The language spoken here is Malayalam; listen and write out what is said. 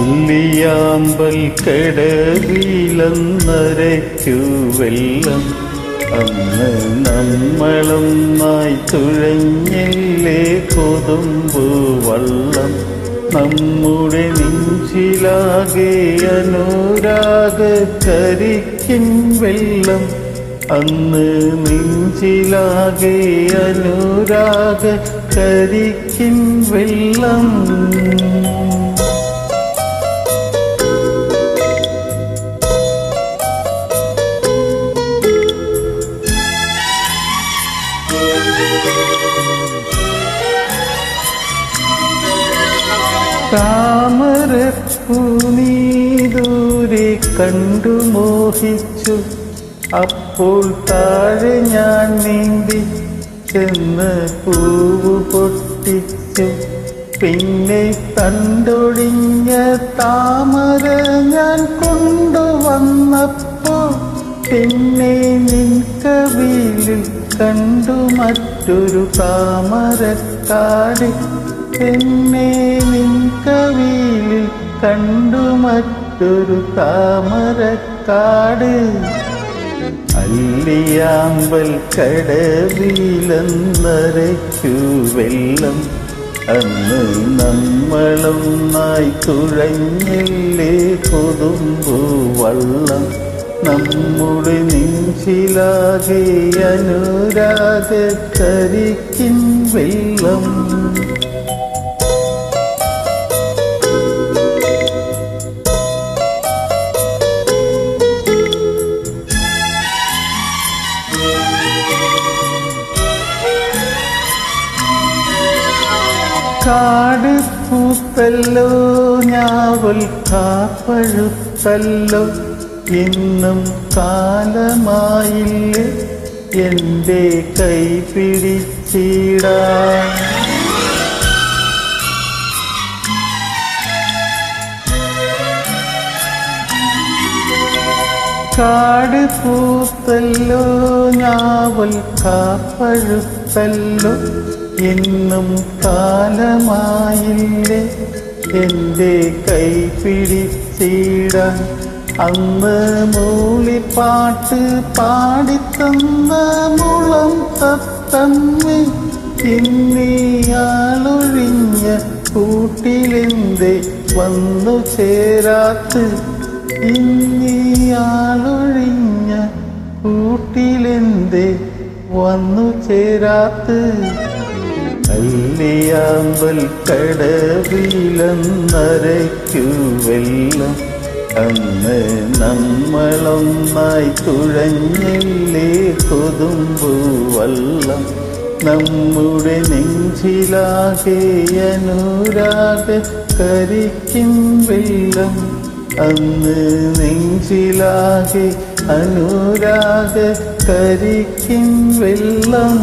അല്ലിയാമ്പൽ കടവിലെന്നരയ്ക്കു വെള്ളം അന്ന് നമ്മളൊന്നായി തുഴഞ്ഞില്ലേ കൊതുമ്പു വള്ളം. നമ്മുടെ നെഞ്ചിലാകെ അനുരാഗ കരിക്കിൻ വെള്ളം. അന്ന് നെഞ്ചിലാകെ അനുരാഗ കരിക്കിൻ വെള്ളം. താമരപ്പൂനീ ദൂരെ കണ്ടു മോഹിച്ചു. അപ്പോൾ താഴെ ഞാൻ നീന്തി ചെന്ന് പൂവ് പൊട്ടിച്ചു. പിന്നെ തണ്ടൊഴിഞ്ഞ താമര ഞാൻ കൊണ്ടുവന്നപ്പോ പിന്നെ നിൻ കവിളിൽ കണ്ടു മറ്റൊരു താമരക്കാട് പിന്നെ നിൻ കവിയിൽ കണ്ടു മറ്റൊരു താമരക്കാട്. അല്ലിയാമ്പൽ കടവിലെന്നരയ്ക്കു വെള്ളം. അന്ന് നമ്മളൊന്നായി തുഴഞ്ഞില്ലേ കൊതുമ്പു വള്ളം. നമ്മുടെ നെഞ്ചിലാകെ അനുരാഗ കരിക്കിൻ വെള്ളം. കാട് പൂത്തല്ലോ ഞാവൽ കാപ്പഴുത്തല്ലോ. ഇന്നും കാലമായില്ലേ എന്റെ കൈ പിടിച്ചിടാൻ. കാട് പൂത്തല്ലോ ഞാവൽ കാപ്പഴുത്തല്ലോ. എന്നും കാലമായില്ലേ എന്റെ കൈ പിടിച്ചിടാൻ. അന്ന് മൂളിപ്പാട്ട് പാടിത്തന്ന മുളം തത്തന്ന് ഇന്നിയാളൊഴിഞ്ഞ കൂട്ടിലെന്തേ വന്നു ചേരാത്ത്. ഇന്നിയാളൊഴിഞ്ഞ കൂട്ടിലെന്തേ വന്നു ചേരാത്ത്? അല്ലിയാമ്പൽ കടവിലെന്നരയ്ക്കു വെള്ളം അന്ന് നമ്മളൊന്നായി തുഴഞ്ഞില്ലേ കൊതുമ്പു നമ്മുടെ നെഞ്ചിലാകെ അനുരാഗ കരിക്കും വെള്ളം അന്ന് നെഞ്ചിലാകെ അനുരാഗ കരിക്കും വെള്ളം.